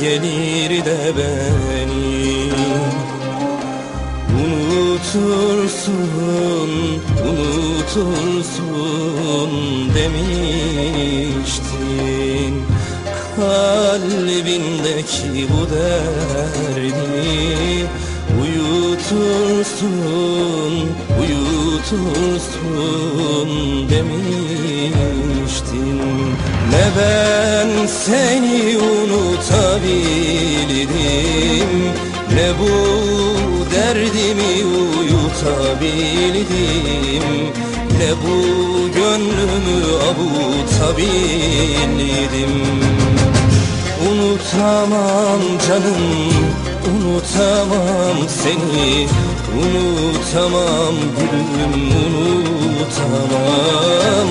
gelir de beni. Unutursun, unutursun demiştin. Kalbindeki bu derdi Uyutursun, uyutursun demiştin Ne ben seni unutabildim Ne bu derdimi uyutabildim. Ne bu gönlümü avutabildim Unutamam canım, unutamam seni. Unutamam gülüm, unutamam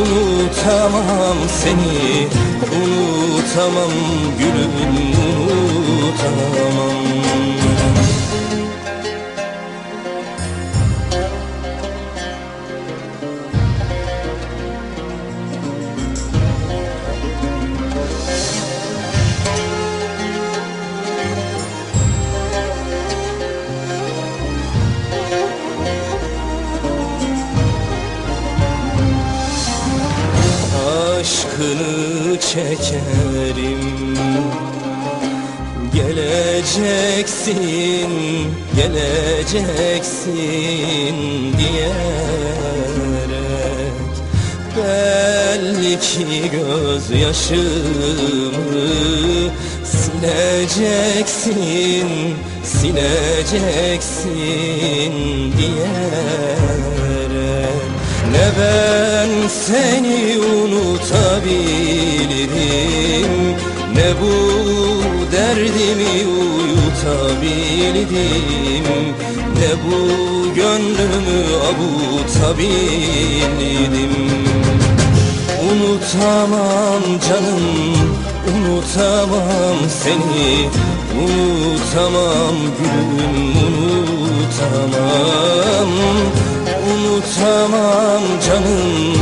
unutamam seni Unutamam gülüm, unutamam aşkını çekerim. Geleceksin, geleceksin diyerek Belli ki gözyaşımı sileceksin, sileceksin diyerek. Ne ben seni unutabildim Ne bu derdimi uyutabildim? Ne bu gönlümü avutabildim Unutamam canım, unutamam seni. Unutamam gülüm, unutamam. Unutamam canım,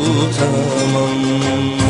சமம்